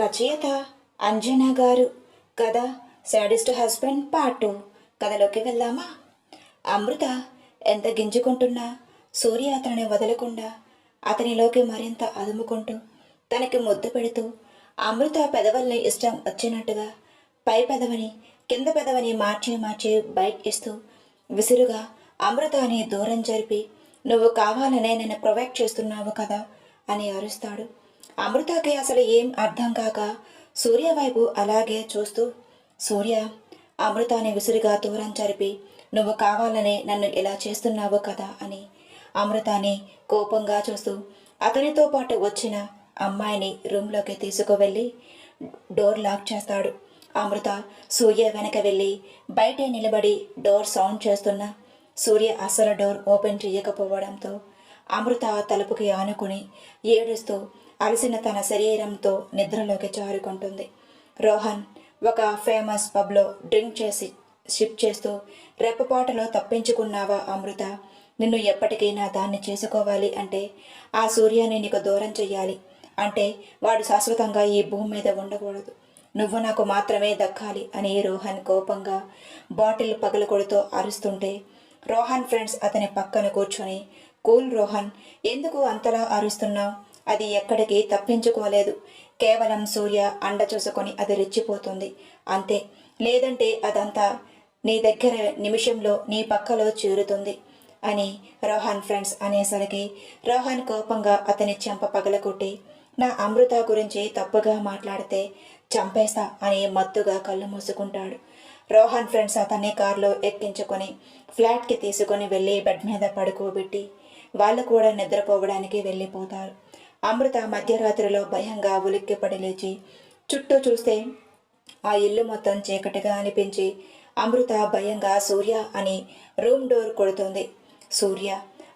రచయిత అంజనా గారు. కథ శాడిస్ట్ హస్బెండ్ పార్ట్ టూ కథలోకి వెళ్దామా? అమృత ఎంత గింజుకుంటున్నా సూర్య అతనిని వదలకుండా అతనిలోకి మరింత అదుముకుంటూ తనకి ముద్దు పెడుతూ అమృత పెదవుల్ని ఇష్టం వచ్చినట్టుగా పై పెదవని కింద పెదవని మార్చి మార్చి బైట్ ఇస్తూ విసురుగా అమృతాని దూరం జరిపి నువ్వు కావాలనే నన్ను ప్రొవైడ్ చేస్తున్నావు కదా అని అరుస్తాడు. అమృతకి అసలు ఏం అర్థం కాక సూర్య వైపు అలాగే చూస్తూ సూర్య అమృతాని విసురుగా దూరం జరిపి నువ్వు కావాలనే నన్ను ఇలా చేస్తున్నావు కదా అని అమృతాని కోపంగా చూస్తూ అతనితో పాటు వచ్చిన అమ్మాయిని రూమ్లోకి తీసుకువెళ్ళి డోర్ లాక్ చేస్తాడు. అమృత సూర్య వెనక వెళ్ళి బయటే నిలబడి డోర్ సౌండ్ చేస్తున్న సూర్య అసలు డోర్ ఓపెన్ చేయకపోవడంతో అమృత తలుపుకి ఆనుకుని ఏడుస్తూ అలసిన తన శరీరంతో నిద్రలోకి జారుకుంటుంది. రోహన్ ఒక ఫేమస్ పబ్లో డ్రింక్ చేసి షిప్ చేస్తూ రెప్పపాటలో తప్పించుకున్నావా అమృత? నిన్ను ఎప్పటికైనా దాన్ని చేసుకోవాలి అంటే ఆ సూర్యాన్ని నీకు దూరం చెయ్యాలి అంటే వాడు శాశ్వతంగా ఈ భూమి మీద ఉండకూడదు. నువ్వు నాకు మాత్రమే దక్కాలి అని రోహన్ కోపంగా బాటిల్ పగలకొడుతో అరుస్తుంటే రోహన్ ఫ్రెండ్స్ అతని పక్కన కూర్చొని కూల్ రోహన్ ఎందుకు అంతలా అరుస్తున్నావు? అది ఎక్కడికి తప్పించుకోలేదు. కేవలం సూర్య అండ చూసుకొని అది రెచ్చిపోతుంది. అంతే. లేదంటే అదంతా నీ దగ్గర నిమిషంలో నీ పక్కలో చేరుతుంది అని రోహన్ ఫ్రెండ్స్ అనేసరికి రోహన్ కోపంగా అతని చెంప పగలకొట్టి నా అమృత గురించి తప్పుగా మాట్లాడితే చంపేస్తా అని మత్తుగా కళ్ళు మూసుకుంటాడు. రోహన్ ఫ్రెండ్స్ అతన్ని కారులో ఎక్కించుకొని ఫ్లాట్కి తీసుకొని వెళ్ళి బెడ్ మీద పడుకోబెట్టి వాళ్ళు కూడా నిద్రపోవడానికి వెళ్ళిపోతారు. అమృత మధ్యరాత్రిలో భయంగా ఉలిక్కిపడి లేచి చుట్టూ చూస్తే ఆ ఇల్లు మొత్తం చీకటిగా అనిపించి అమృత భయంగా సూర్య అని రూమ్ డోర్ కొడుతుంది. సూర్య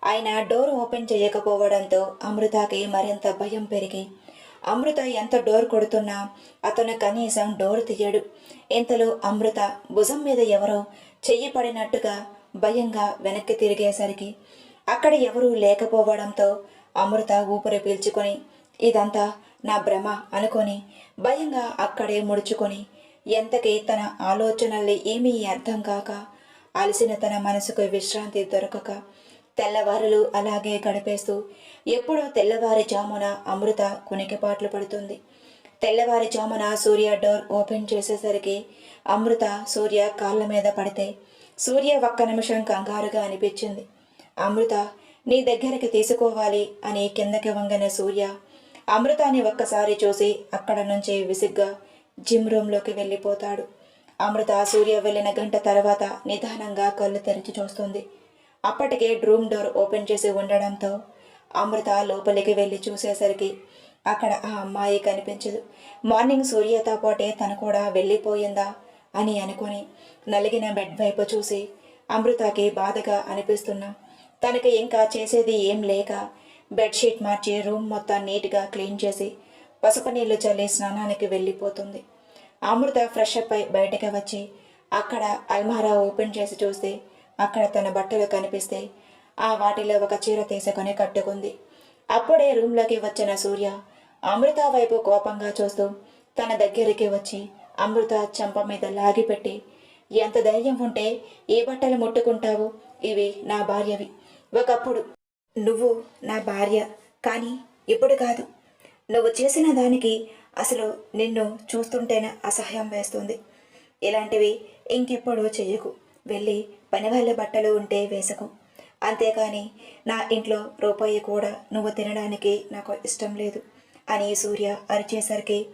ఆయన డోర్ ఓపెన్ చేయకపోవడంతో అమృతకి మరింత భయం పెరిగి అమృత ఎంత డోర్ కొడుతున్నా అతను కనీసం డోర్ తీయడు. ఇంతలో అమృత భుజం మీద ఎవరో చెయ్యి పడినట్టుగా భయంగా వెనక్కి తిరిగేసరికి అక్కడ ఎవరూ లేకపోవడంతో అమృత ఊపిరి పీల్చుకొని ఇదంతా నా భ్రమ అనుకొని భయంగా అక్కడే ముడుచుకొని ఎంతకీ తన ఆలోచనల్ని ఏమీ అర్థం కాక అలసిన తన మనసుకు విశ్రాంతి దొరకక తెల్లవారులు అలాగే గడిపేస్తూ ఎప్పుడో తెల్లవారుజామున అమృత కునికిపాట్లు పడుతుంది. తెల్లవారుజామున సూర్య డోర్ ఓపెన్ చేసేసరికి అమృత సూర్య కాళ్ళ మీద పడితే సూర్య ఒక్క నిమిషం కంగారుగా అనిపించింది. అమృత నీ దగ్గరికి తీసుకోవాలి అని కిందకి వంగిన సూర్య అమృతాన్ని ఒక్కసారి చూసి అక్కడ నుంచి విసిగ్గా జిమ్ రూమ్లోకి వెళ్ళిపోతాడు. అమృత సూర్య వెళ్ళిన గంట తర్వాత నిదానంగా కళ్ళు తెరిచి చూస్తుంది. అప్పటికే రూమ్ డోర్ ఓపెన్ చేసి ఉండడంతో అమృత లోపలికి వెళ్ళి చూసేసరికి అక్కడ ఆ అమ్మాయి కనిపించదు. మార్నింగ్ సూర్యతో పాటే తను కూడా వెళ్ళిపోయిందా అని అనుకుని నలిగిన బెడ్ వైపు చూసి అమృతకి బాధగా అనిపిస్తున్నా. తనకి ఇంకా చేసేది ఏం లేక బెడ్షీట్ మార్చి రూమ్ మొత్తం నీట్గా క్లీన్ చేసి పసుపు నీళ్ళు చల్లి స్నానానికి వెళ్ళిపోతుంది. అమృత ఫ్రెష్ అప్ అయి బయటకు వచ్చి అక్కడ అల్మారా ఓపెన్ చేసి చూస్తే అక్కడ తన బట్టలు కనిపిస్తే ఆ వాటిలో ఒక చీర తీసుకొని కట్టుకుంది. అప్పుడే రూమ్లోకి వచ్చిన సూర్య అమృత వైపు కోపంగా చూస్తూ తన దగ్గరికి వచ్చి అమృత చెంప మీద లాగిపెట్టి ఎంత ధైర్యం ఉంటే ఏ బట్టలు ముట్టుకుంటావు? ఇవి నా భార్యవి. ఒకప్పుడు నువ్వు నా భార్య కానీ ఇప్పుడు కాదు. నువ్వు చేసిన దానికి అసలు నిన్ను చూస్తుంటేనే అసహ్యం వేస్తుంది. ఇలాంటివి ఇంకెప్పుడు చెయ్యకు వెళ్ళి పనివాళ్ళ బట్టలు ఉంటే వేసకు. అంతేకాని నా ఇంట్లో రూపాయి కూడా నువ్వు తినడానికి నాకు ఇష్టం లేదు అని సూర్య అరిచేసరికి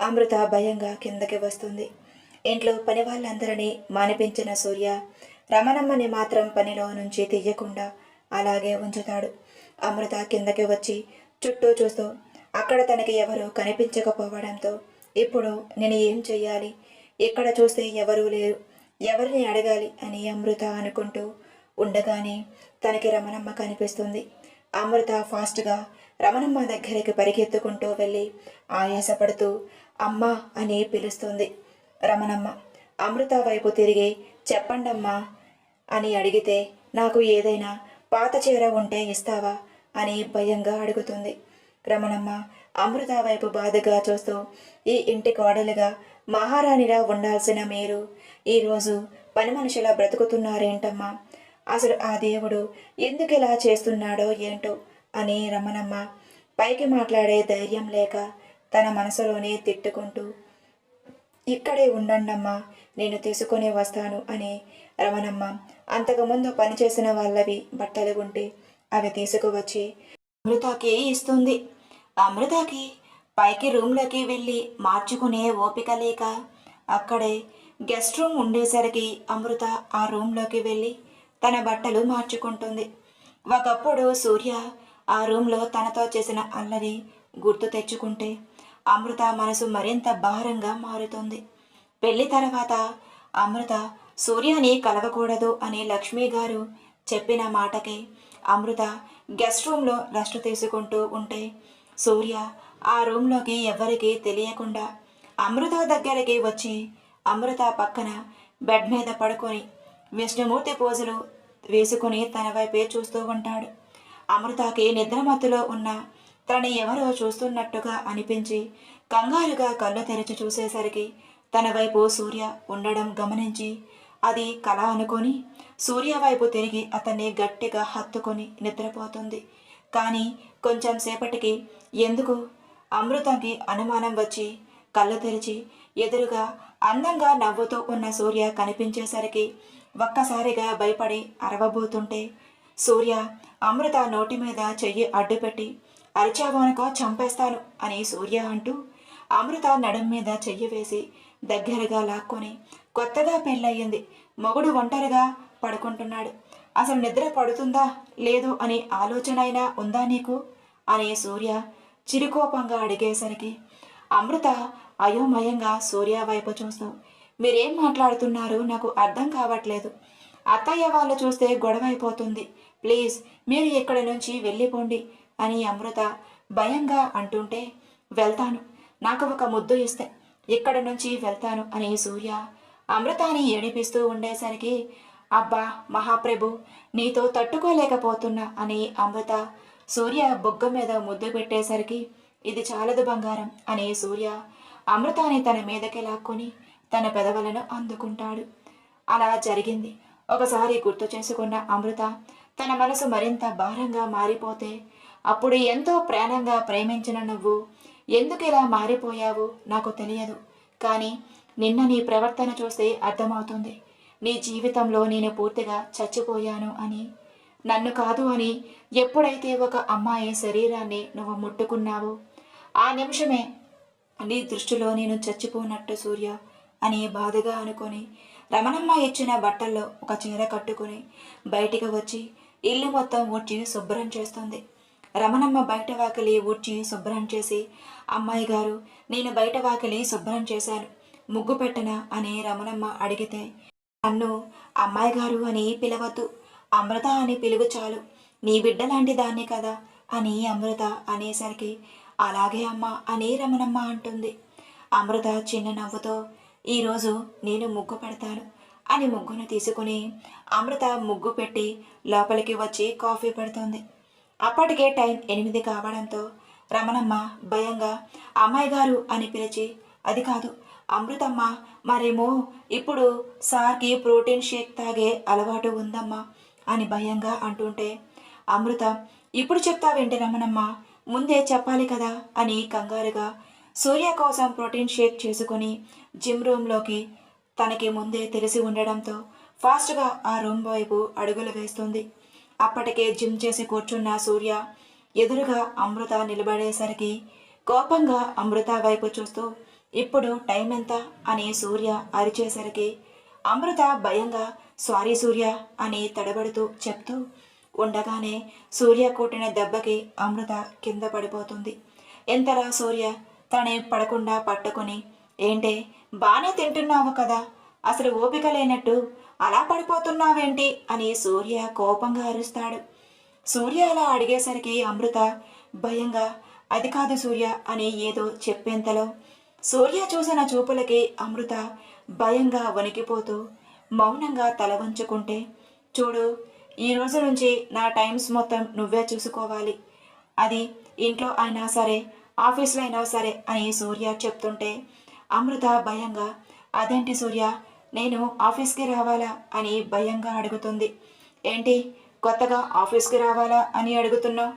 అమృత భయంగా కిందకి వస్తుంది. ఇంట్లో పని వాళ్ళందరినీ మానిపించిన సూర్య రమణమ్మని మాత్రం పనిలో నుంచి తీయకుండా అలాగే ఉంచుతాడు. అమృత కిందకి వచ్చి చుట్టూ చూస్తూ అక్కడ తనకి ఎవరు కనిపించకపోవడంతో ఇప్పుడు నేను ఏం చెయ్యాలి? ఇక్కడ చూస్తే ఎవరూ లేరు. ఎవరిని అడగాలి? అని అమృత అనుకుంటూ ఉండగానే తనకి రమణమ్మ కనిపిస్తుంది. అమృత ఫాస్ట్గా రమణమ్మ దగ్గరికి పరిగెత్తుకుంటూ వెళ్ళి ఆయాసపడుతూ అమ్మ అని పిలుస్తుంది రమణమ్మ. అమృత వైపు తిరిగి చెప్పండమ్మా అని అడిగితే నాకు ఏదైనా పాత చీర ఉంటే ఇస్తావా? అని భయంగా అడుగుతుంది. రమణమ్మ అమృత వైపు బాధగా చూస్తూ ఈ ఇంటి కోడలుగా మహారాణిలా ఉండాల్సిన మీరు ఈరోజు పని మనుషులా బ్రతుకుతున్నారేంటమ్మా? అసలు ఆ దేవుడు ఎందుకు ఇలా చేస్తున్నాడో ఏంటో అని రమణమ్మ పైకి మాట్లాడే ధైర్యం లేక తన మనసులోనే తిట్టుకుంటూ ఇక్కడే ఉండండమ్మా నేను తీసుకొని వస్తాను అని రమణమ్మ అంతకుముందు పనిచేసిన వాళ్ళవి బట్టలు ఉంటే అవి తీసుకువచ్చి అమృతకి ఇస్తుంది. అమృతకి పైకి రూమ్లోకి వెళ్ళి మార్చుకునే ఓపిక లేక అక్కడే గెస్ట్ రూమ్ ఉండేసరికి అమృత ఆ రూమ్లోకి వెళ్ళి తన బట్టలు మార్చుకుంటుంది. ఒకప్పుడు సూర్య ఆ రూమ్లో తనతో చేసిన అల్లరి గుర్తు తెచ్చుకుంటే అమృత మనసు మరింత భారంగా మారుతుంది. పెళ్ళి తర్వాత అమృత సూర్యని కలవకూడదు అని లక్ష్మి గారు చెప్పిన మాటకి అమృత గెస్ట్ రూమ్లో రెస్ట్ తీసుకుంటూ ఉంటే సూర్య ఆ రూమ్లోకి ఎవరికీ తెలియకుండా అమృత దగ్గరికి వచ్చి అమృత పక్కన బెడ్ మీద పడుకొని విష్ణుమూర్తి పోజులు వేసుకుని తన వైపే చూస్తూ ఉంటాడు. అమృతకి నిద్రమత్తులో ఉన్న తనని ఎవరో చూస్తున్నట్టుగా అనిపించి కంగారుగా కళ్ళు తెరిచి చూసేసరికి తన వైపు సూర్య ఉండడం గమనించి అది కళ అనుకొని సూర్య వైపు తిరిగి అతన్ని గట్టిగా హత్తుకొని నిద్రపోతుంది. కానీ కొంచెం సేపటికి ఎందుకు? అమృతకి అనుమానం వచ్చి కళ్ళు తెరిచి ఎదురుగా అందంగా నవ్వుతూ ఉన్న సూర్య కనిపించేసరికి ఒక్కసారిగా భయపడి అరవబోతుంటే సూర్య అమృత నోటి మీద చెయ్యి అడ్డుపెట్టి అరిచావానుకో చంపేస్తాను అని సూర్య అంటూ అమృత నడుం మీద చెయ్యి వేసి దగ్గరగా లాక్కొని కొత్తగా పెళ్ళయింది మొగుడు ఒంటరిగా పడుకుంటున్నాడు. అసలు నిద్ర పడుతుందా? లేదు అనే ఆలోచన అయినా ఉందా నీకు? అనే సూర్య చిరుకోపంగా అడిగేసరికి అమృత అయోమయంగా సూర్య వైపు చూస్తూ మీరేం మాట్లాడుతున్నారు? నాకు అర్థం కావట్లేదు. అత్తయ్య వాళ్ళు చూస్తే గొడవ అయిపోతుంది ప్లీజ్ మీరు ఇక్కడి నుంచి వెళ్ళిపోండి అని అమృత భయంగా అంటుంటే వెళ్తాను. నాకు ఒక ముద్దు ఇస్తే ఇక్కడి నుంచి వెళ్తాను అని సూర్య అమృతాన్ని ఏడిపిస్తూ ఉండేసరికి అబ్బా మహాప్రభు నీతో తట్టుకోలేకపోతున్నా అని అమృత సూర్య బొగ్గ మీద ముద్దు పెట్టేసరికి ఇది చాలదు బంగారం అని సూర్య అమృతాన్ని తన మీదకి లాక్కొని తన పెదవులను అందుకుంటాడు. అలా జరిగింది. ఒకసారి గుర్తు చేసుకున్న అమృత తన మనసు మరింత భారంగా మారిపోతే అప్పుడు ఎంతో ప్రాణంగా ప్రేమించిన నువ్వు ఎందుకు ఇలా మారిపోయావు? నాకు తెలియదు. కానీ నిన్న నీ ప్రవర్తన చూస్తే అర్థమవుతుంది. నీ జీవితంలో నేను పూర్తిగా చచ్చిపోయాను అని. నన్ను కాదు అని ఎప్పుడైతే ఒక అమ్మాయి శరీరాన్ని నువ్వు ముట్టుకున్నావో ఆ నిమిషమే నీ దృష్టిలో నేను చచ్చిపోనట్టు సూర్య అని బాధగా అనుకొని రమణమ్మ ఇచ్చిన బట్టల్లో ఒక చీర కట్టుకొని బయటికి వచ్చి ఇల్లు మొత్తం ఊడ్చి శుభ్రం చేస్తుంది. రమణమ్మ బయట వాకిలి ఊడ్చి శుభ్రం చేసి అమ్మాయి గారు నేను బయట వాకిలి శుభ్రం చేశాను. ముగ్గు పెట్టనా అని రమణమ్మ అడిగితే నన్ను అమ్మాయి గారు అని పిలవద్దు. అమృత అని పిలువు చాలు. నీ బిడ్డ లాంటి దాన్ని కదా అని అమృత అనేసరికి అలాగే అమ్మ అని రమణమ్మ అంటుంది. అమృత చిన్న నవ్వుతో ఈరోజు నేను ముగ్గు పెడతాను అని ముగ్గును తీసుకుని అమృత ముగ్గు పెట్టి లోపలికి వచ్చి కాఫీ పెడుతుంది. అప్పటికే టైం ఎనిమిది కావడంతో రమణమ్మ భయంగా అమ్మాయి గారు అని పిలిచి అది కాదు అమృతమ్మ మరేమో? ఇప్పుడు సార్కి ప్రోటీన్ షేక్ తాగే అలవాటు ఉందమ్మా అని భయంగా అంటుంటే అమృత ఇప్పుడు చెప్తావేంటి రమణమ్మ? ముందే చెప్పాలి కదా అని కంగారుగా సూర్య కోసం ప్రోటీన్ షేక్ చేసుకుని జిమ్ రూమ్లోకి తనకి ముందే తెలిసి ఉండడంతో ఫాస్ట్గా ఆ రూమ్ వైపు అడుగులు వేస్తుంది. అప్పటికే జిమ్ చేసి కూర్చున్న సూర్య ఎదురుగా అమృత నిలబడేసరికి కోపంగా అమృత వైపు చూస్తూ ఇప్పుడు టైం ఎంత? అని సూర్య అరిచేసరికి అమృత భయంగా సారీ సూర్య అని తడబడుతూ చెప్తూ ఉండగానే సూర్య కొట్టిన దెబ్బకి అమృత కింద పడిపోతుంది. ఎంతలా సూర్య? తనే పడకుండా పట్టుకుని ఏంటే బాగానే తింటున్నావు కదా అసలు ఓపిక లేనట్టు అలా పడిపోతున్నావేంటి? అని సూర్య కోపంగా అరుస్తాడు. సూర్య అలా అడిగేసరికి అమృత భయంగా అది కాదు సూర్య అని ఏదో చెప్పేంతలో సూర్య చూసిన చూపులకి అమృత భయంగా వణికిపోతూ మౌనంగా తల వంచుకుంటే చూడు ఈ రోజు నుంచి నా టైమ్స్ మొత్తం నువ్వే చూసుకోవాలి. అది ఇంట్లో అయినా సరే ఆఫీస్లో అయినా సరే అని సూర్య చెప్తుంటే అమృత భయంగా అదేంటి సూర్య నేను ఆఫీస్కి రావాలా? అని భయంగా అడుగుతుంది. ఏంటి కొత్తగా ఆఫీస్కి రావాలా? అని అడుగుతున్నావు.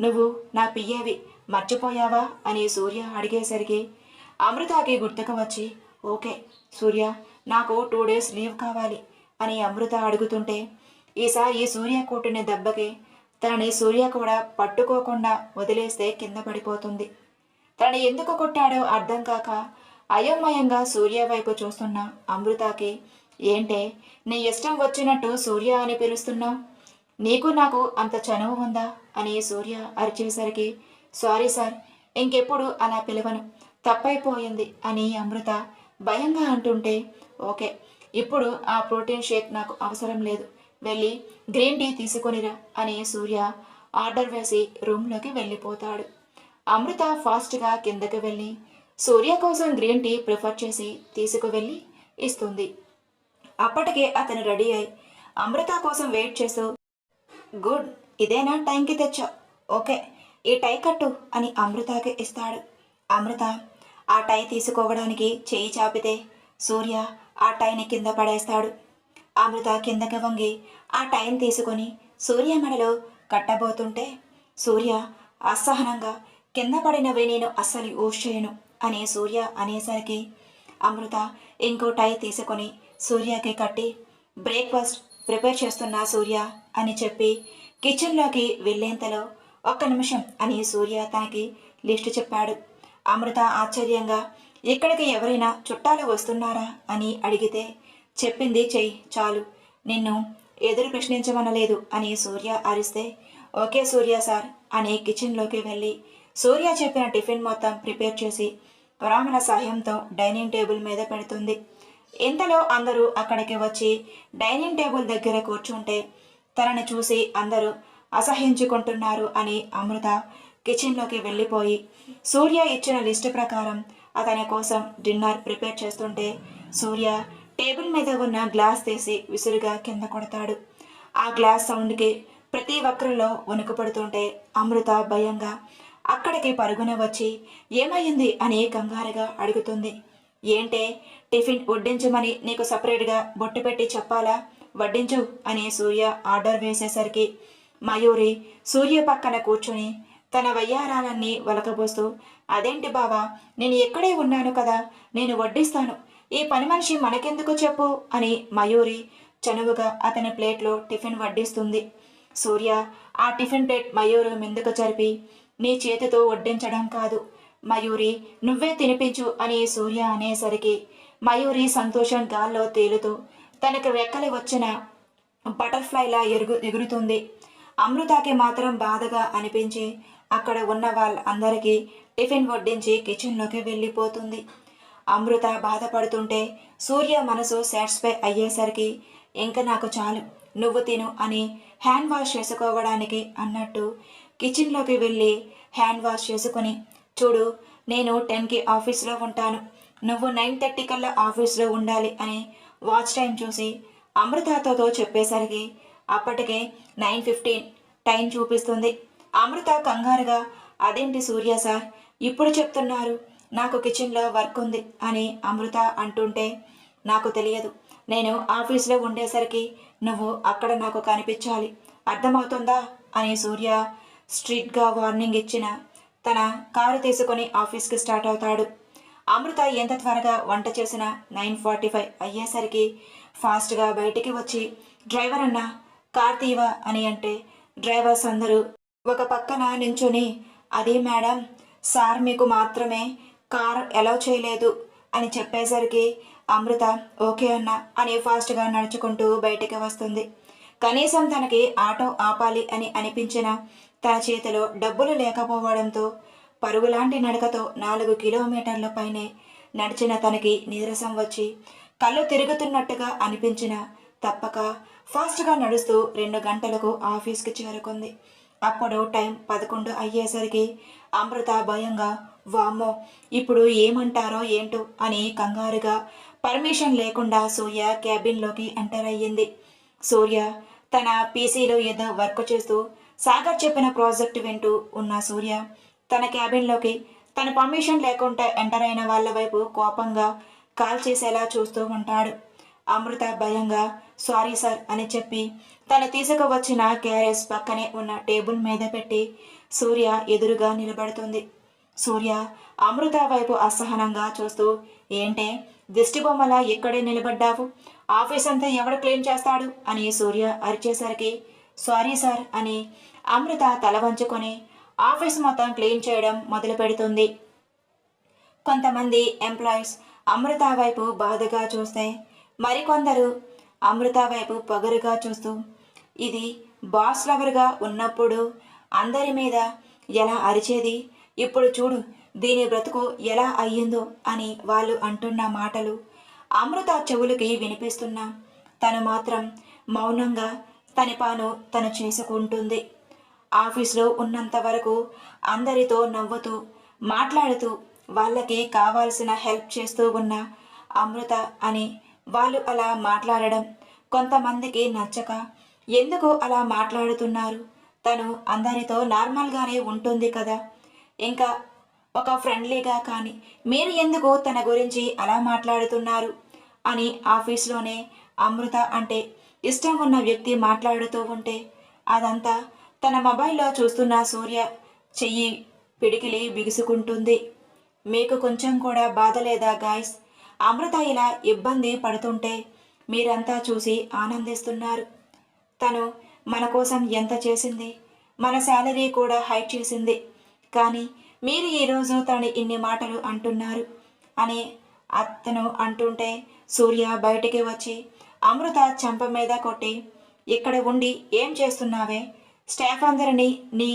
నువ్వు నా పియ్యేవి మర్చిపోయావా? అని సూర్య అడిగేసరికి అమృతకి గుర్తుకు వచ్చి ఓకే సూర్య నాకు టూ డేస్ లీవ్ కావాలి అని అమృత అడుగుతుంటే ఈసారి సూర్య కొట్టిన దెబ్బకి తనని సూర్య కూడా పట్టుకోకుండా వదిలేస్తే కింద పడిపోతుంది. తనని ఎందుకు కొట్టాడో అర్థం కాక అయోమయంగా సూర్య వైపు చూస్తున్న అమృతకి ఏంటే నీ ఇష్టం వచ్చినట్టు సూర్య అని పిలుస్తున్నావు? నీకు నాకు అంత చనువు ఉందా? అని సూర్య అరిచేసరికి సారీ సార్ ఇంకెప్పుడు అలా పిలవను. తప్పైపోయింది అని అమృత భయంగా అంటుంటే ఓకే ఇప్పుడు ఆ ప్రోటీన్ షేక్ నాకు అవసరం లేదు. వెళ్ళి గ్రీన్ టీ తీసుకొనిరా అని సూర్య ఆర్డర్ వేసి రూమ్లోకి వెళ్ళిపోతాడు. అమృత ఫాస్ట్గా కిందకి వెళ్ళి సూర్య కోసం గ్రీన్ టీ ప్రిఫర్ చేసి తీసుకువెళ్ళి ఇస్తుంది. అప్పటికే అతను రెడీ అయి అమృత కోసం వెయిట్ చేస్తూ గుడ్ ఇదేనా టైంకి తెచ్చా? ఓకే ఈ టై కట్టు అని అమృతకి ఇస్తాడు. అమృత ఆ టై తీసుకోవడానికి చేయి చాపితే సూర్య ఆ టైని కింద పడేస్తాడు. అమృత కిందకి వంగి ఆ టైం తీసుకొని సూర్య మెడలో కట్టబోతుంటే సూర్య అసహనంగా కింద పడినవి నేను అస్సలు యూజ్ చేయను అని సూర్య అనేసరికి అమృత ఇంకో టై తీసుకొని సూర్యకి కట్టి బ్రేక్ఫాస్ట్ ప్రిపేర్ చేస్తున్నా సూర్య అని చెప్పి కిచెన్లోకి వెళ్ళేంతలో ఒక్క నిమిషం అని సూర్య తనకి లిస్ట్ చెప్పాడు. అమృత ఆశ్చర్యంగా ఇక్కడికి ఎవరైనా చుట్టాలు వస్తున్నారా? అని అడిగితే చెప్పింది చెయ్యి చాలు. నిన్ను ఎదురు ప్రశ్నించమనలేదు అని సూర్య అరిస్తే ఓకే సూర్య సార్ అని కిచెన్లోకి వెళ్ళి సూర్య చెప్పిన టిఫిన్ మొత్తం ప్రిపేర్ చేసి బ్రాహ్మణ సహాయంతో డైనింగ్ టేబుల్ మీద పెడుతుంది. ఇంతలో అందరూ అక్కడికి వచ్చి డైనింగ్ టేబుల్ దగ్గర కూర్చుంటే తనని చూసి అందరూ అసహించుకుంటున్నారు అని అమృత కిచెన్లోకి వెళ్ళిపోయి సూర్య ఇచ్చిన లిస్టు ప్రకారం అతని కోసం డిన్నర్ ప్రిపేర్ చేస్తుంటే సూర్య టేబుల్ మీద ఉన్న గ్లాస్ తీసి విసురుగా కింద కొడతాడు. ఆ గ్లాస్ సౌండ్కి ప్రతి ఒక్కరిలో వణుకు పడుతుంటే అమృత భయంగా అక్కడికి పరుగున వచ్చి ఏమైంది? అని కంగారుగా అడుగుతుంది. ఏంటే టిఫిన్ వడ్డించమని నీకు సపరేట్గా బొట్టు పెట్టి చెప్పాలా? వడ్డించు అని సూర్య ఆర్డర్ వేసేసరికి మయూరి సూర్య పక్కన కూర్చుని తన వయ్యారాలన్నీ వలకబోస్తూ అదేంటి బావా నేను ఎక్కడే ఉన్నాను కదా నేను వడ్డిస్తాను. ఈ పని మనిషి మనకెందుకు చెప్పు అని మయూరి చనువుగా అతని ప్లేట్లో టిఫిన్ వడ్డిస్తుంది. సూర్య ఆ టిఫిన్ ప్లేట్ మయూరు ముందుకు జరిపి నీ చేతితో వడ్డించడం కాదు. మయూరి నువ్వే తినిపించు అని సూర్య అనేసరికి మయూరి సంతోషం గాల్లో తేలుతూ తనకు రెక్కలు వచ్చిన బటర్ఫ్లైలా ఎరుగు ఎగురుతుంది అమృతాకి మాత్రం బాధగా అనిపించి అక్కడ ఉన్న వాళ్ళందరికీ టిఫిన్ వడ్డించి కిచెన్లోకి వెళ్ళిపోతుంది. అమృత బాధపడుతుంటే సూర్య మనసు సాటిస్ఫై అయ్యేసరికి ఇంకా నాకు చాలు నువ్వు తిను అని హ్యాండ్ వాష్ చేసుకోవడానికి అన్నట్టు కిచెన్లోకి వెళ్ళి హ్యాండ్ వాష్ చేసుకొని చూడు నేను టెన్కి ఆఫీస్లో ఉంటాను. నువ్వు నైన్ థర్టీ కల్లా ఆఫీస్లో ఉండాలి అని వాచ్ టైం చూసి అమృతతో చెప్పేసరికి అప్పటికే నైన్ ఫిఫ్టీన్ టైం చూపిస్తుంది. అమృత కంగారుగా అదేంటి సూర్య సార్? ఇప్పుడు చెప్తున్నారు. నాకు కిచెన్లో వర్క్ ఉంది అని అమృత అంటుంటే నాకు తెలియదు. నేను ఆఫీస్లో ఉండేసరికి నువ్వు అక్కడ నాకు కనిపించాలి. అర్థమవుతుందా? అని సూర్య స్ట్రిక్ట్గా వార్నింగ్ ఇచ్చిన తన కారు తీసుకొని ఆఫీస్కి స్టార్ట్ అవుతాడు. అమృత ఎంత త్వరగా వంట చేసిన నైన్ ఫార్టీ ఫైవ్ అయ్యేసరికి ఫాస్ట్గా బయటికి వచ్చి డ్రైవర్ అన్న కార్ తీవా అని అంటే డ్రైవర్స్ అందరూ ఒక పక్కన నించుని అది మేడం సార్ మీకు మాత్రమే కార్ ఎలా చేయలేదు అని చెప్పేసరికి అమృత ఓకే అన్న అని ఫాస్ట్గా నడుచుకుంటూ బయటికి వస్తుంది. కనీసం తనకి ఆటో ఆపాలి అని అనిపించిన తన చేతిలో డబ్బులు లేకపోవడంతో పరుగులాంటి నడకతో నాలుగు కిలోమీటర్ల పైనే నడిచిన తనకి నీరసం వచ్చి కళ్ళు తిరుగుతున్నట్టుగా అనిపించిన తప్పక ఫాస్ట్గా నడుస్తూ రెండు గంటలకు ఆఫీస్కి చేరుకుంది. అప్పుడు టైం పదకొండు అయ్యేసరికి అమృత భయంగా వామ్మో ఇప్పుడు ఏమంటారో ఏంటో అని కంగారుగా పర్మిషన్ లేకుండా సూర్య క్యాబిన్లోకి ఎంటర్ అయ్యింది. సూర్య తన పీసీలో ఏదో వర్క్ చేస్తూ సాగర్ చెప్పిన ప్రాజెక్ట్ వింటూ ఉన్న సూర్య తన క్యాబిన్లోకి తన పర్మిషన్ లేకుండా ఎంటర్ అయిన వాళ్ళ వైపు కోపంగా కాల్ చేసేలా చూస్తూ ఉంటాడు. అమృత భయంగా సారీ సార్ అని చెప్పి తను తీసుకువచ్చిన క్యారెస్ పక్కనే ఉన్న టేబుల్ మీద పెట్టి సూర్య ఎదురుగా నిలబడుతుంది. సూర్య అమృత వైపు అసహనంగా చూస్తూ ఏంటే దిష్టిబొమ్మలా ఇక్కడే నిలబడ్డావు? ఆఫీస్ అంతా ఎవడు క్లీన్ చేస్తాడు? అని సూర్య అరిచేసరికి సారీ సార్ అని అమృత తల వంచుకొని ఆఫీస్ మొత్తం క్లీన్ చేయడం మొదలు పెడుతుంది. కొంతమంది ఎంప్లాయీస్ అమృత వైపు బాధగా చూస్తే మరికొందరు అమృత వైపు పొగరుగా చూస్తూ ఇది బాస్ లవర్గా ఉన్నప్పుడు అందరి మీద ఎలా అరిచేది? ఇప్పుడు చూడు దీని బ్రతుకు ఎలా అయ్యిందో అని వాళ్ళు అంటున్న మాటలు అమృత చెవులకి వినిపిస్తున్నా. తను మాత్రం మౌనంగా తన పాను తను చేసుకుంటుంది. ఆఫీస్లో ఉన్నంత వరకు అందరితో నవ్వుతూ మాట్లాడుతూ వాళ్ళకి కావాల్సిన హెల్ప్ చేస్తూ ఉన్న అమృత అని వాళ్ళు అలా మాట్లాడడం కొంతమందికి నచ్చక ఎందుకు అలా మాట్లాడుతున్నారు? తను అందరితో నార్మల్గానే ఉంటుంది కదా? ఇంకా ఒక ఫ్రెండ్లీగా కానీ మీరు ఎందుకు తన గురించి అలా మాట్లాడుతున్నారు? అని ఆఫీస్లోనే అమృత అంటే ఇష్టం ఉన్న వ్యక్తి మాట్లాడుతూ ఉంటే అదంతా తన మొబైల్లో చూస్తున్న సూర్య చెయ్యి పిడికిలి బిగుసుకుంటుంది. మీకు కొంచెం కూడా బాధ లేదా గాయస్ అమృత ఇలా ఇబ్బంది పడుతుంటే మీరంతా చూసి ఆనందిస్తున్నారు. తను మన కోసం ఎంత చేసింది? మన శాలరీ కూడా హైక్ చేసింది. కానీ మీరు ఈరోజు తను ఇన్ని మాటలు అంటున్నారు అని అతను అంటుంటే సూర్య బయటికి వచ్చి అమృత చెంప మీద కొట్టి ఇక్కడ ఉండి ఏం చేస్తున్నావే? స్టాఫ్ అందరినీ నీ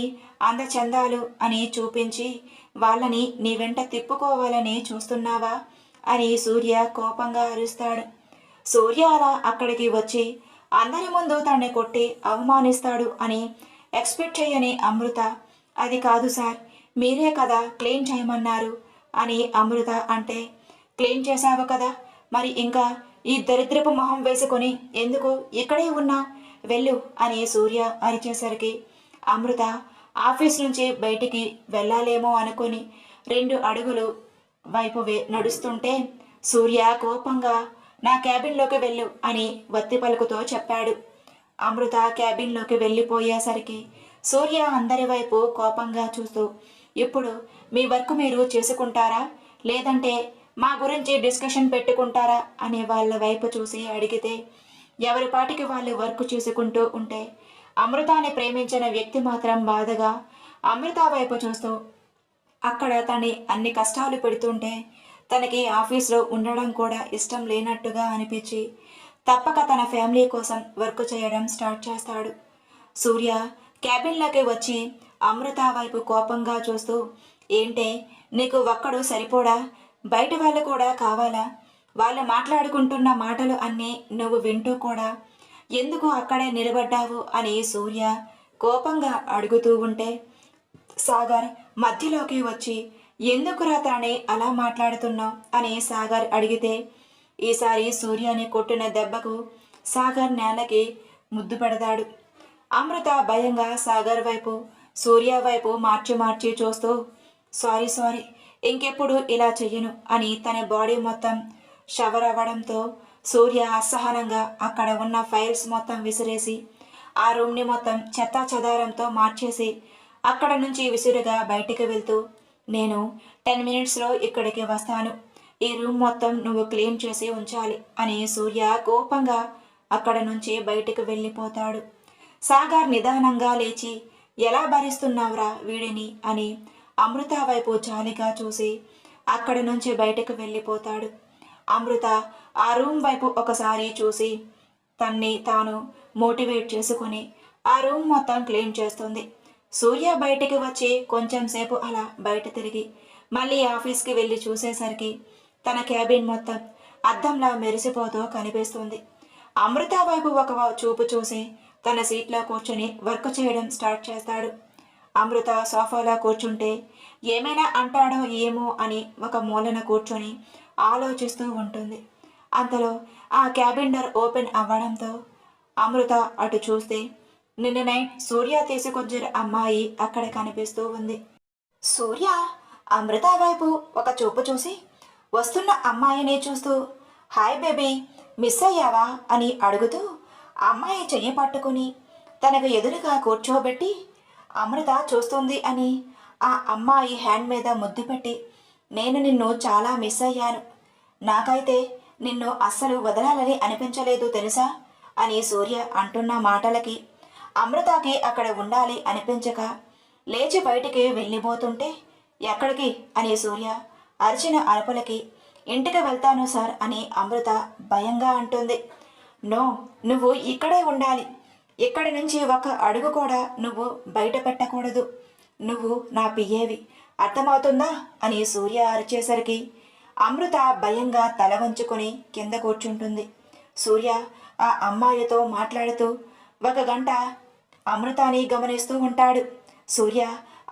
అందచందాలు అని చూపించి వాళ్ళని నీ వెంట తిప్పుకోవాలని చూస్తున్నావా? అని సూర్య కోపంగా అరుస్తాడు. సూర్య అలా అక్కడికి వచ్చి అందరి ముందు తనని కొట్టి అవమానిస్తాడు అని ఎక్స్పెక్ట్ చేయని అమృత అది కాదు సార్ మీరే కదా క్లీన్ చేయమన్నారు అని అమృత అంటే క్లీన్ చేశావు కదా మరి ఇంకా ఈ దరిద్రపు మొహం వేసుకొని ఎందుకు ఇక్కడే ఉన్నా? వెళ్ళు అని సూర్య అరిచేసరికి అమృత ఆఫీస్ నుంచి బయటికి వెళ్ళాలేమో అనుకొని రెండు అడుగులు వైపు నడుస్తుంటే సూర్య కోపంగా నా క్యాబిన్లోకి వెళ్ళు అని వత్తి పలుకుతో చెప్పాడు. అమృత క్యాబిన్లోకి వెళ్ళిపోయేసరికి సూర్య అందరి వైపు కోపంగా చూస్తూ ఇప్పుడు మీ వర్క్ మీరు చేసుకుంటారా? లేదంటే మా గురించి డిస్కషన్ పెట్టుకుంటారా? అనే వాళ్ళ వైపు చూసి అడిగితే ఎవరి పాటికి వాళ్ళు వర్క్ చేసుకుంటూ ఉంటే? అమృతాన్ని ప్రేమించిన వ్యక్తి మాత్రం బాధగా అమృత వైపు చూస్తూ అక్కడ తని అన్ని కష్టాలు పెడుతుంటే తనకి ఆఫీస్లో ఉండడం కూడా ఇష్టం లేనట్టుగా అనిపించి తప్పక తన ఫ్యామిలీ కోసం వర్క్ చేయడం స్టార్ట్ చేస్తాడు. సూర్య క్యాబిన్లోకి వచ్చి అమృత వైపు కోపంగా చూస్తూ ఏంటే నీకు ఒక్కడు సరిపోడా? బయట వాళ్ళు కూడా కావాలా? వాళ్ళు మాట్లాడుకుంటున్న మాటలు అన్నీ నువ్వు వింటూ కూడా ఎందుకు అక్కడే నిలబడ్డావు? అని సూర్య కోపంగా అడుగుతూ ఉంటే సాగర్ మధ్యలోకి వచ్చి ఎందుకురా తానే అలా మాట్లాడుతున్నావు? అని సాగర్ అడిగితే ఈసారి సూర్యని కొట్టిన దెబ్బకు సాగర్ నేలకి ముద్దు పెడతాడు. అమృత భయంగా సాగర్ వైపు సూర్య వైపు మార్చి మార్చి చూస్తూ సారీ సారీ ఇంకెప్పుడు ఇలా చెయ్యను అని తన బాడీ మొత్తం షవర్ అవ్వడంతో సూర్య అసహనంగా అక్కడ ఉన్న ఫైల్స్ మొత్తం విసిరేసి ఆ రూమ్ని మొత్తం చెత్తా చెదారంతో మార్చేసి అక్కడ నుంచి విసురుగా బయటికి వెళ్తూ నేను టెన్ మినిట్స్లో ఇక్కడికి వస్తాను. ఈ రూమ్ మొత్తం నువ్వు క్లీన్ చేసి ఉంచాలి అని సూర్య కోపంగా అక్కడ నుంచి బయటికి వెళ్ళిపోతాడు. సాగర్ నిదానంగా లేచి ఎలా భరిస్తున్నావురా వీడిని? అని అమృత వైపు జాలిగా చూసి అక్కడి నుంచి బయటకు వెళ్ళిపోతాడు. అమృత ఆ రూమ్ వైపు ఒకసారి చూసి తన్ని తాను మోటివేట్ చేసుకుని ఆ రూమ్ మొత్తం క్లీన్ చేస్తుంది. సూర్య బయటికి వచ్చి కొంచెం సేపు అలా బయట తిరిగి మళ్ళీ ఆఫీస్కి వెళ్ళి చూసేసరికి తన క్యాబిన్ మొత్తం అద్దంలా మెరిసిపోతూ కనిపిస్తుంది. అమృత వైపు ఒక చూపు చూసి తన సీట్లో కూర్చొని వర్క్ చేయడం స్టార్ట్ చేస్తాడు. అమృత సోఫాలో కూర్చుంటే ఏమైనా అంటాడో ఏమో అని ఒక మూలన కూర్చొని ఆలోచిస్తూ ఉంటుంది. అంతలో ఆ క్యాబిన్ డోర్ ఓపెన్ అవ్వడంతో అమృత అటు చూస్తే నిన్న నైట్ సూర్య తీసుకొచ్చిన అమ్మాయి అక్కడ కనిపిస్తూ ఉంది. సూర్య అమృత వైపు ఒక చూపు చూసి వస్తున్న అమ్మాయిని చూస్తూ హాయ్ బేబీ మిస్ అయ్యావా? అని అడుగుతూ అమ్మాయి చెయ్యి పట్టుకుని తనకు ఎదురుగా కూర్చోబెట్టి అమృత చూస్తుంది అని ఆ అమ్మాయి హ్యాండ్ మీద ముద్దు పెట్టి నేను నిన్ను చాలా మిస్ అయ్యాను. నాకైతే నిన్ను అస్సలు వదలాలని అనిపించలేదు తెలుసా? అని సూర్య అంటున్న మాటలకి అమృతకి అక్కడ ఉండాలి అనిపించక లేచి బయటికి వెళ్ళిపోతుంటే ఎక్కడికి? అని సూర్య. అరిచిన అరుపులకి ఇంటికి వెళ్తాను సార్ అని అమృత భయంగా అంటుంది. నో నువ్వు ఇక్కడే ఉండాలి. ఇక్కడి నుంచి ఒక అడుగు కూడా నువ్వు బయట పెట్టకూడదు. నువ్వు నా పియ్యేవి అర్థమవుతుందా? అని సూర్య అరిచేసరికి అమృత భయంగా తల వంచుకొని కింద కూర్చుంటుంది. సూర్య ఆ అమ్మాయితో మాట్లాడుతూ ఒక గంట అమృతాని గమనిస్తూ ఉంటాడు. సూర్య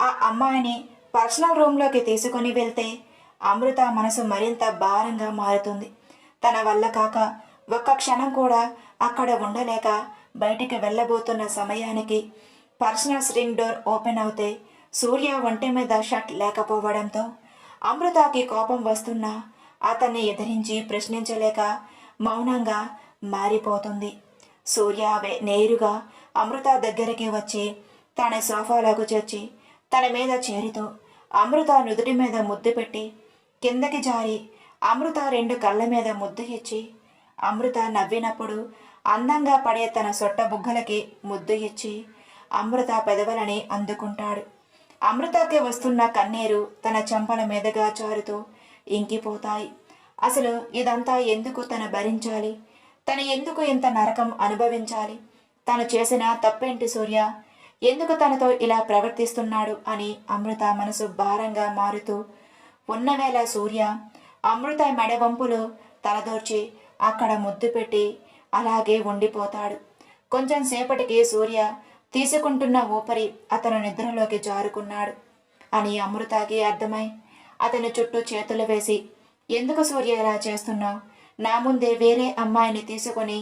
ఆ అమ్మాయిని పర్సనల్ రూమ్లోకి తీసుకొని వెళ్తే అమృత మనసు మరింత భారంగా మారుతుంది. తన వల్ల కాక ఒక్క క్షణం కూడా అక్కడ ఉండలేక బయటికి వెళ్ళబోతున్న సమయానికి పర్సనల్ స్ట్రింగ్ డోర్ ఓపెన్ అవుతే సూర్య ఒంటి మీద షర్ట్ లేకపోవడంతో అమృతకి కోపం వస్తున్నా అతన్ని ఎదిరించి ప్రశ్నించలేక మౌనంగా మారిపోతుంది. సూర్య నేరుగా అమృత దగ్గరికి వచ్చి తన సోఫాలోకి చేర్చి తన మీద చేరితో అమృత నుదుటి మీద ముద్దు పెట్టి కిందకి జారి అమృత రెండు కళ్ళ మీద ముద్దు ఇచ్చి అమృత నవ్వినప్పుడు అందంగా పడే తన సొట్ట బుగ్గలకి ముద్దు ఇచ్చి అమృత పెదవులని అందుకుంటాడు. అమృతకి వస్తున్న కన్నీరు తన చెంపల మీదగా జారుతూ ఇంకిపోతాయి. అసలు ఇదంతా ఎందుకు తన భరించాలి? తను ఎందుకు ఇంత నరకం అనుభవించాలి? తను చేసిన తప్పేంటి సూర్య? ఎందుకు తనతో ఇలా ప్రవర్తిస్తున్నాడు అని అమృత మనసు భారంగా మారుతూ ఉన్నవేళ సూర్య అమృత మెడవంపులో తలదోర్చి అక్కడ ముద్దు పెట్టి అలాగే ఉండిపోతాడు. కొంచెం సేపటికి సూర్య తీసుకుంటున్న ఊపరి అతను నిద్రలోకి జారుకున్నాడు అని అమృతకి అర్థమై అతని చుట్టూ చేతులు వేసి ఎందుకు సూర్య ఇలా చేస్తున్నావు? నా ముందే వేరే అమ్మాయిని తీసుకొని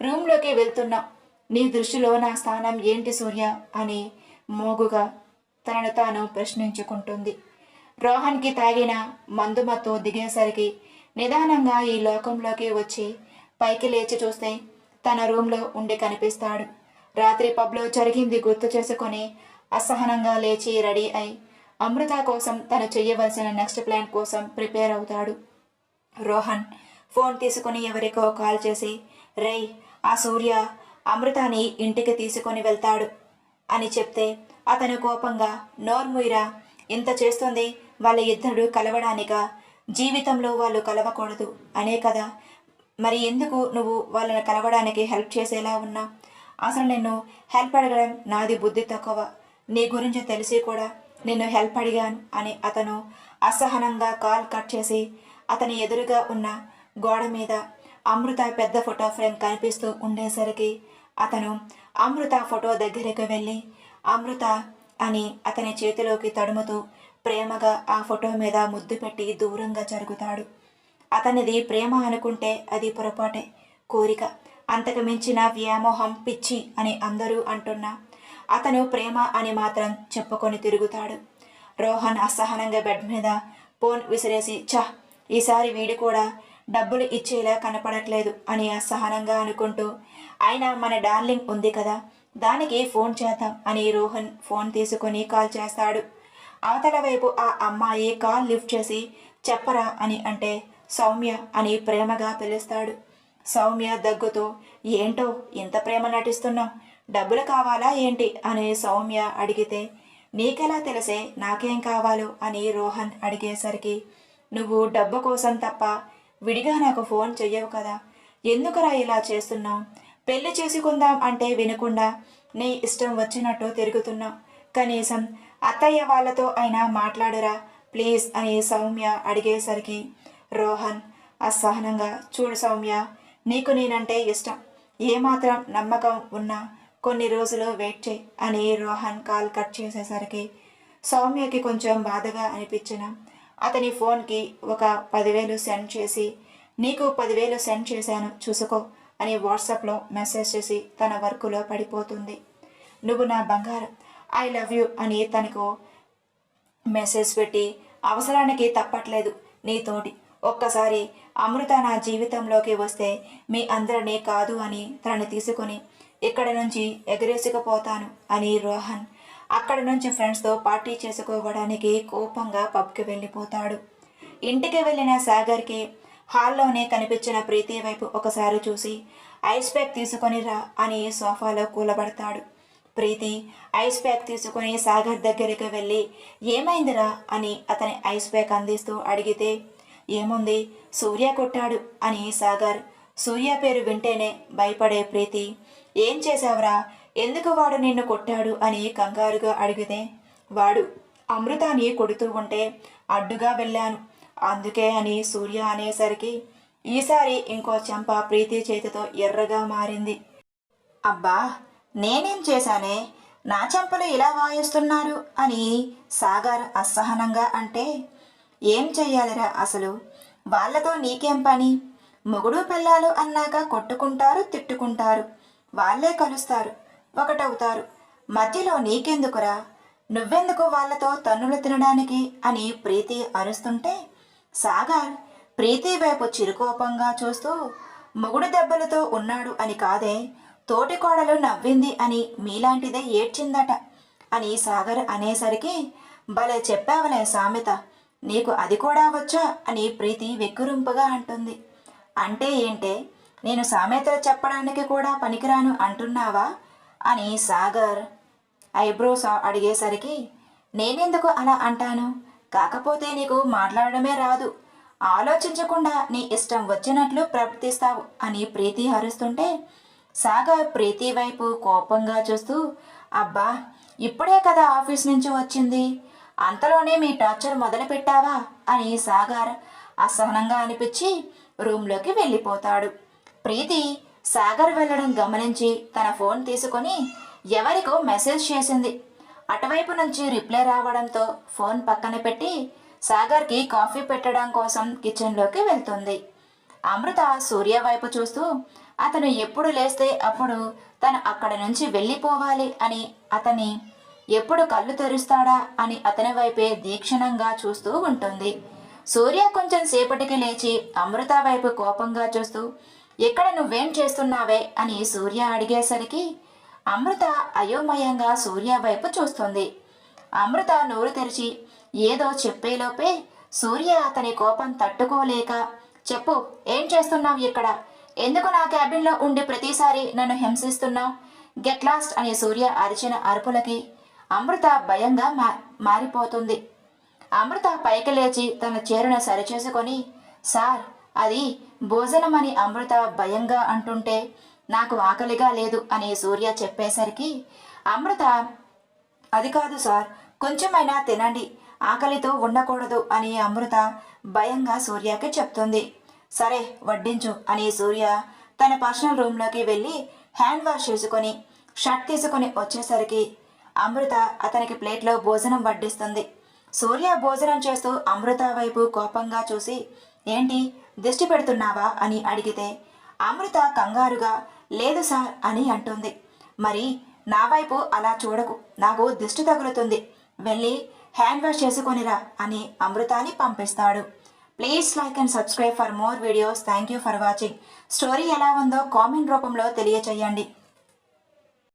రూమ్లోకి వెళ్తున్నావు. నీ దృష్టిలో నా స్థానం ఏంటి సూర్య? అని మోగుగా తనను తాను ప్రశ్నించుకుంటుంది. రోహన్కి తాగిన మందుమత్తు దిగేసరికి నిదానంగా ఈ లోకంలోకి వచ్చి పైకి లేచి చూస్తే తన రూమ్లో ఉండి కనిపిస్తాడు. రాత్రి పబ్లో జరిగింది గుర్తు చేసుకొని అసహనంగా లేచి రెడీ అయి అమృత కోసం తను చేయవలసిన నెక్స్ట్ ప్లాన్ కోసం ప్రిపేర్ అవుతాడు. రోహన్ ఫోన్ తీసుకుని ఎవరికో కాల్ చేసి రేయ్ ఆ సూర్య అమృతాని ఇంటికి తీసుకొని వెళ్తాడు. అని చెప్తే అతను కోపంగా నోర్ముయిరా ఇంత చేస్తుంది వాళ్ళ ఇద్దరు కలవడానిక? జీవితంలో వాళ్ళు కలవకూడదు. అనే కదా. మరి ఎందుకు నువ్వు వాళ్ళని కలవడానికి హెల్ప్ చేసేలా ఉన్నా? అసలు నిన్ను హెల్ప్ అడగడం నాది బుద్ధి తక్కువ. నీ గురించి తెలిసి కూడా నిన్ను హెల్ప్ అడిగాను అని అతను అసహనంగా కాల్ కట్ చేసి అతని ఎదురుగా ఉన్న గోడ మీద అమృత పెద్ద ఫోటో ఫ్రేమ్ కనిపిస్తూ ఉండేసరికి అతను అమృత ఫోటో దగ్గరికి వెళ్ళి అమృత అని అతని చేతిలోకి తడుముతూ ప్రేమగా ఆ ఫోటో మీద ముద్దు పెట్టి దూరంగా జరుగుతాడు. అతనిది ప్రేమ అనుకుంటే అది పొరపాటే కోరిక. అంతకు మించిన వ్యామోహం పిచ్చి అని అందరూ అంటున్నా అతను ప్రేమ అని మాత్రం చెప్పుకొని తిరుగుతాడు. రోహన్ అసహనంగా బెడ్ మీద ఫోన్ విసిరేసి ఛ ఈసారి వీడు కూడా డబ్బులు ఇచ్చేలా కనపడట్లేదు అని అసహనంగా అనుకుంటూ అయినా మన డార్లింగ్ ఉంది కదా దానికి ఫోన్ చేద్దాం అని రోహన్ ఫోన్ తీసుకొని కాల్ చేస్తాడు. అవతల వైపు ఆ అమ్మాయి కాల్ లిఫ్ట్ చేసి చెప్పరా అని అంటే సౌమ్య అని ప్రేమగా పిలుస్తాడు. సౌమ్య దగ్గుతూ ఏంటో ఇంత ప్రేమ నటిస్తున్నావు? డబ్బులు కావాలా ఏంటి? అని సౌమ్య అడిగితే నీకెలా తెలిసే? నాకేం కావాలో? అని రోహన్ అడిగేసరికి నువ్వు డబ్బు కోసం తప్ప విడిగా నాకు ఫోన్ చెయ్యవు కదా. ఎందుకురా ఇలా చేస్తున్నావు? పెళ్ళి చేసుకుందాం అంటే వినకుండా నీ ఇష్టం వచ్చినట్టు తిరుగుతున్నావు కనీసం అత్తయ్య వాళ్ళతో అయినా మాట్లాడరా? ప్లీజ్ అని సౌమ్య అడిగేసరికి రోహన్ అసహనంగా చూడు సౌమ్య నీకు నేనంటే ఇష్టం. ఏమాత్రం నమ్మకం ఉన్నా కొన్ని రోజులు వెయిట్ చేయి అని రోహన్ కాల్ కట్ చేసేసరికి సౌమ్యకి కొంచెం బాధగా అనిపించిన అతని ఫోన్కి ఒక పదివేలు సెండ్ చేసి నీకు పదివేలు సెండ్ చేశాను చూసుకో. అని వాట్సాప్లో మెసేజ్ చేసి తన వర్క్లో పడిపోతుంది. నువ్వు నా బంగారం ఐ లవ్ యూ అని తనకు మెసేజ్ పెట్టి అవసరానికి తప్పట్లేదు నీతోటి ఒక్కసారి అమృత నా జీవితంలోకి వస్తే మీ అందరినీ కాదు అని తనని తీసుకొని ఇక్కడ నుంచి ఎగరేసుకుపోతాను అని రోహన్ అక్కడ నుంచి ఫ్రెండ్స్తో పార్టీ చేసుకోవడానికి కోపంగా పబ్కి వెళ్ళిపోతాడు. ఇంటికి వెళ్ళిన సాగర్కి హాల్లోనే కనిపించిన ప్రీతి వైపు ఒకసారి చూసి ఐస్ ప్యాక్ తీసుకొని రా అని సోఫాలో కూలబడతాడు. ప్రీతి ఐస్ ప్యాక్ తీసుకుని సాగర్ దగ్గరికి వెళ్ళి ఏమైందిరా అని అతని ఐస్ ప్యాక్ అందిస్తూ అడిగితే ఏముంది సూర్య కొట్టాడు అని సాగర్. సూర్య పేరు వింటేనే భయపడే ప్రీతి ఏం చేశావురా ఎందుకు వాడు నిన్ను కొట్టాడు అని కంగారుగా అడిగితే వాడు అమృతాన్ని కొడుతూ ఉంటే అడ్డుగా వెళ్ళాను. అందుకే అని సూర్య అనేసరికి ఈసారి ఇంకో చెంప ప్రీతి చేతితో ఎర్రగా మారింది. అబ్బా నేనేం చేశానే? నా చెంపలు ఇలా వాయిస్తున్నారు అని సాగర్ అసహనంగా అంటే ఏం చెయ్యాలిరా అసలు? వాళ్ళతో నీకేం పని? మొగుడు పిల్లలు అన్నాక కొట్టుకుంటారు తిట్టుకుంటారు. వాళ్ళే కలుస్తారు ఒకటవుతారు. మధ్యలో నీకెందుకురా? నువ్వెందుకు వాళ్ళతో తన్నులు తినడానికి అని ప్రీతి అరుస్తుంటే సాగర్ ప్రీతి వైపు చిరుకోపంగా చూస్తూ మొగుడు దెబ్బలతో ఉన్నాడు అని కాదే తోటి కోడలు నవ్వింది అని మీలాంటిదే ఏడ్చిందట అని సాగర్ అనేసరికి భలే చెప్పావలే సామెత నీకు అది కూడా వచ్చా? అని ప్రీతి వెక్కురింపుగా అంటుంది. అంటే ఏంటే నేను సామెతలు చెప్పడానికి కూడా పనికిరాను అంటున్నావా? అని సాగర్ ఐబ్రోస్ అడిగేసరికి నేనెందుకు అలా అంటాను? కాకపోతే నీకు మాట్లాడడమే రాదు. ఆలోచించకుండా నీ ఇష్టం వచ్చినట్లు ప్రవర్తిస్తావు అని ప్రీతి హరుస్తుంటే సాగర్ ప్రీతి వైపు కోపంగా చూస్తూ అబ్బా ఇప్పుడే కదా ఆఫీస్ నుంచి వచ్చింది. అంతలోనే మీ టార్చర్ మొదలు పెట్టావా అని సాగర్ అసహనంగా అనిపించి రూమ్లోకి వెళ్ళిపోతాడు. ప్రీతి సాగర్ వెళ్ళడం గమనించి తన ఫోన్ తీసుకొని ఎవరికో మెసేజ్ చేసింది. అటువైపు నుంచి రిప్లై రావడంతో ఫోన్ పక్కన పెట్టి సాగర్కి కాఫీ పెట్టడం కోసం కిచెన్లోకి వెళ్తుంది. అమృత సూర్య వైపు చూస్తూ అతను ఎప్పుడు లేస్తే అప్పుడు తను అక్కడ నుంచి వెళ్ళిపోవాలి అని అతని ఎప్పుడు కళ్ళు తెరుస్తాడా అని అతని వైపే దీక్షణంగా చూస్తూ ఉంటుంది. సూర్య కొంచెం సేపటికి లేచి అమృత వైపు కోపంగా చూస్తూ ఎక్కడ నువ్వేం చేస్తున్నావే? అని సూర్య అడిగేసరికి అమృత అయోమయంగా సూర్య వైపు చూస్తుంది. అమృత నోరు తెరిచి ఏదో చెప్పేలోపే సూర్య అతని కోపం తట్టుకోలేక చెప్పు ఏం చేస్తున్నావు ఇక్కడ? ఎందుకు నా క్యాబిన్లో ఉండి ప్రతిసారి నన్ను హింసిస్తున్నావు? గెట్ లాస్ట్ అనే సూర్య అరిచిన అరుపులకి అమృత భయంగా మా మారిపోతుంది. అమృత పైకి లేచి తన చీరను సరిచేసుకొని సార్ అది భోజనమని అమృత భయంగా అంటుంటే నాకు ఆకలిగా లేదు అని సూర్య చెప్పేసరికి అమృత అది కాదు సార్ కొంచెమైనా తినండి ఆకలితో ఉండకూడదు అని అమృత భయంగా సూర్యకి చెప్తుంది. సరే వడ్డించు అని సూర్య తన పర్సనల్ రూమ్లోకి వెళ్ళి హ్యాండ్ వాష్ చేసుకొని షర్ట్ తీసుకొని వచ్చేసరికి అమృత అతనికి ప్లేట్లో భోజనం వడ్డిస్తుంది. సూర్య భోజనం చేస్తూ అమృత వైపు కోపంగా చూసి ఏంటి దిష్టి పెడుతున్నావా? అని అడిగితే అమృత కంగారుగా లేదు సార్ అని అంటుంది. మరి నా వైపు అలా చూడకు. నాకు దిష్టి తగులుతుంది. వెళ్ళి హ్యాండ్ వాష్ చేసుకొనిరా అని అమృతాని పంపిస్తాడు. Please like and subscribe for more videos. Thank you for watching. Story ఎలా ఉందో కామెంట్ రూపంలో తెలియచేయండి.